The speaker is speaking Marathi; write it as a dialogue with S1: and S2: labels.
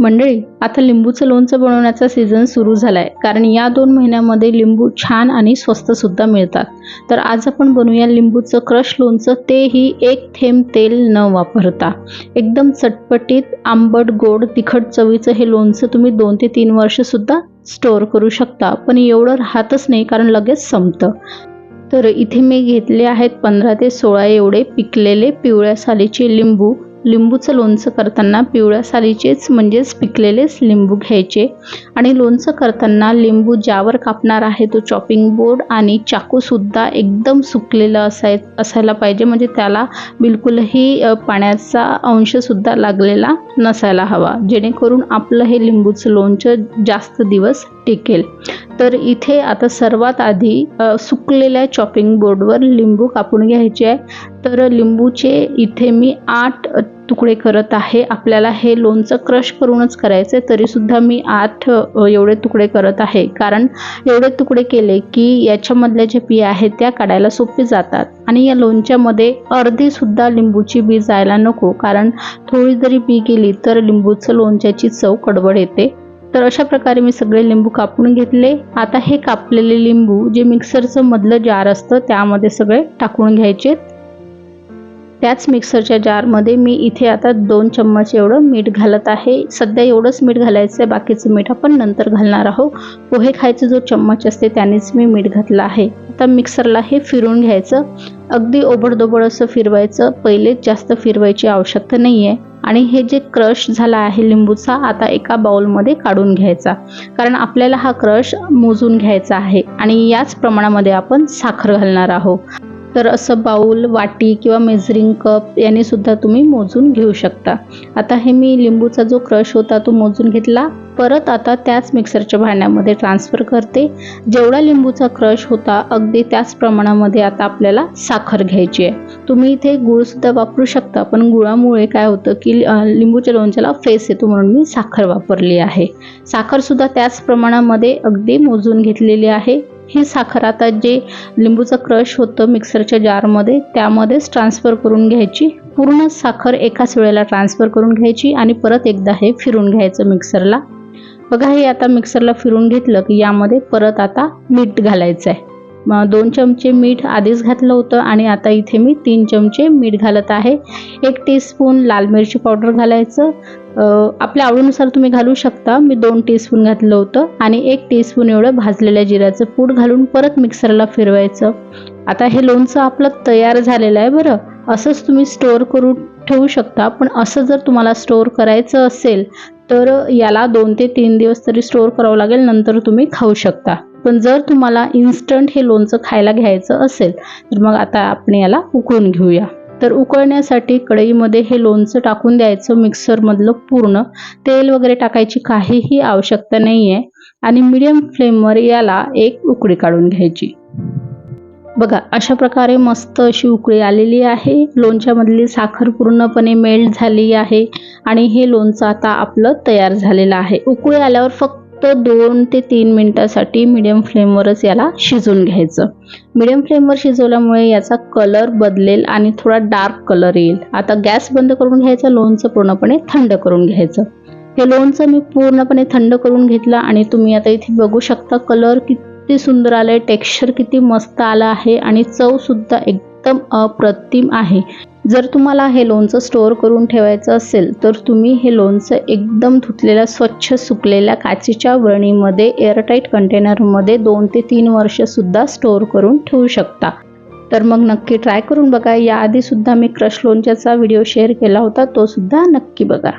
S1: मंडळी आता लिंबूचं लोणचं बनवण्याचा सीझन सुरू झालाय. कारण या दोन महिन्यामध्ये लिंबू छान आणि स्वस्त सुद्धा मिळतात. तर आज आपण बनवूया लिंबूचं क्रश लोणचं. तेही एक थेंब तेल न वापरता. एकदम चटपटीत आंबट गोड तिखट चवीचं हे लोणचं तुम्ही दोन ते तीन वर्ष सुद्धा स्टोअर करू शकता. पण एवढं राहतच नाही कारण लगेच संपतं. तर इथे मी घेतले आहेत पंधरा ते सोळा एवढे पिकलेले पिवळ्या सालीचे लिंबू. लिंबूचं लोणचं करताना पिवळ्या सालीचेच म्हणजेच पिकलेलेच लिंबू घ्यायचे. आणि लोणचं करताना लिंबू ज्यावर कापणार आहे तो चॉपिंग बोर्ड आणि चाकूसुद्धा एकदम सुकलेला असाय असायला पाहिजे. म्हणजे त्याला बिलकुलही पाण्याचा अंशसुद्धा लागलेला नसायला हवा. जेणेकरून आपलं हे लिंबूचं लोणचं जास्त दिवस टिकेल. तर इथे आता सर्वात आधी सुकलेल्या चॉपिंग बोर्डवर लिंबू कापून घ्यायचे आहे. तर लिंबूचे इथे मी आठ तुकडे करत आहे. आपल्याला हे लोणचं क्रश करूनच करायचं आहे तरीसुद्धा मी आठ एवढे तुकडे करत आहे. कारण एवढे तुकडे केले की याच्यामधल्या ज्या बिया आहेत त्या काढायला सोपे जातात. आणि या लोणच्यामध्ये अर्धीसुद्धा लिंबूची बी जायला नको. कारण थोडी जरी बी गेली तर लिंबूचं लोणच्याची चव कडवड येते. तर अशा प्रकारे मी सगळे लिंबू कापून घेतले. आता हे कापलेले लिंबू जे मिक्सरचं मधलं जार असतं त्यामध्ये सगळे टाकून घ्यायचे. त्याच मिक्सरच्या जारमध्ये मी इथे आता दोन चम्मच एवढं मीठ घालत आहे. सध्या एवढंच मीठ घालायचं आहे बाकीचं मीठ आपण नंतर घालणार आहोत. पोहे खायचं जो चम्मच असते त्यानेच मी मीठ घातलं आहे. आता मिक्सरला हे फिरून घ्यायचं. अगदी ओबडदोबड असं फिरवायचं. पहिलेच जास्त फिरवायची आवश्यकता नाही आहे आणि हे जे क्रश झाला आहे लिंबूचा आता एका बाउलमध्ये काढून घ्यायचा. कारण आपल्याला हा क्रश मोजून घ्यायचा आहे आणि याच प्रमाणामध्ये आपण साखर घालणार आहोत. तर असं बाऊल वाटी किंवा मेजरिंग कप याने सुद्धा तुम्ही मोजून घेऊ शकता. आता हे मी लिंबूचा जो क्रश होता तो मोजून घेतला. परत आता त्याच मिक्सरच्या भांड्यामध्ये ट्रान्सफर करते. जेवढा लिंबूचा क्रश होता अगदी त्याच प्रमाणामध्ये आता आपल्याला साखर घ्यायची आहे. तुम्ही इथे गुळसुद्धा वापरू शकता पण गुळामुळे काय होतं की लिंबूच्या लोणच्याला फेस येतो म्हणून मी साखर वापरली आहे. साखरसुद्धा त्याच प्रमाणामध्ये अगदी मोजून घेतलेली आहे. ही साखर आता जे लिंबूचं क्रश होतं मिक्सरच्या जारमध्ये त्यामध्येच ट्रान्सफर करून घ्यायची. पूर्ण साखर एकाच वेळेला ट्रान्सफर करून घ्यायची आणि परत एकदा हे फिरून घ्यायचं मिक्सरला बघा हे आता मिक्सरला फिरून घेतलं की यामध्ये परत आता मीठ घालायचं आहे मग दोन चमचे मीठ आधीच घातलं होतं आणि आता इथे मी तीन चमचे मीठ घालत आहे. एक टीस्पून लाल मिरची पावडर घालायचं. आपल्या आवडीनुसार तुम्ही घालू शकता. मी दोन टीस्पून घातलं होतं आणि एक टीस्पून एवढं भाजलेल्या जिऱ्याचं पूड घालून परत मिक्सरला फिरवायचं. आता हे लोणचं आपलं तयार झालेलं आहे बरं. असंच तुम्ही स्टोअर करून ठेवू शकता. पण असं जर तुम्हाला स्टोअर करायचं असेल तर याला दोन ते तीन दिवस तरी स्टोअर करावं लागेल नंतर तुम्ही खाऊ शकता. पण जर तुम्हाला इन्स्टंट हे लोणचं खायला घ्यायचं असेल तर मग आता आपण याला उकळून घेऊया. तर उकळण्यासाठी कढईमध्ये हे लोणचं टाकून द्यायचं मिक्सरमधलं पूर्ण. तेल वगैरे टाकायची काहीही आवश्यकता नाही आहे आणि मीडियम फ्लेमवर याला एक उकळी काढून घ्यायची. बघा अशा प्रकारे मस्त अशी उकळी आलेली आहे. लोणच्यामधली साखर पूर्णपणे मेल्ट झाली आहे आणि हे लोणचं आता आपलं तयार झालेलं आहे. उकळी आल्यावर फक्त दोन ते तीन मिनिटासाठी मिडियम फ्लेमवरच याला शिजून घ्यायचं. मिडियम फ्लेमवर शिजवल्यामुळे याचा कलर बदलेल आणि थोडा डार्क कलर येईल. आता गॅस बंद करून घ्यायचा लोणचं पूर्णपणे थंड करून घ्यायचं. हे लोणचं मी पूर्णपणे थंड करून घेतलं आणि तुम्ही आता इथे बघू शकता कलर किती किती सुंदर आलं आहे टेक्स्चर किती मस्त आलं आहे आणि चवसुद्धा एकदम अप्रतिम आहे. जर तुम्हाला हे लोणचं स्टोअर करून ठेवायचं असेल तर तुम्ही हे लोणचं एकदम धुतलेल्या स्वच्छ सुकलेल्या काचेच्या वरणीमध्ये एअरटाईट कंटेनरमध्ये दोन ते तीन वर्षसुद्धा स्टोअर करून ठेवू शकता. तर मग नक्की ट्राय करून बघा. याआधीसुद्धा मी क्रश लोणच्याचा व्हिडिओ शेअर केला होता तोसुद्धा नक्की बघा.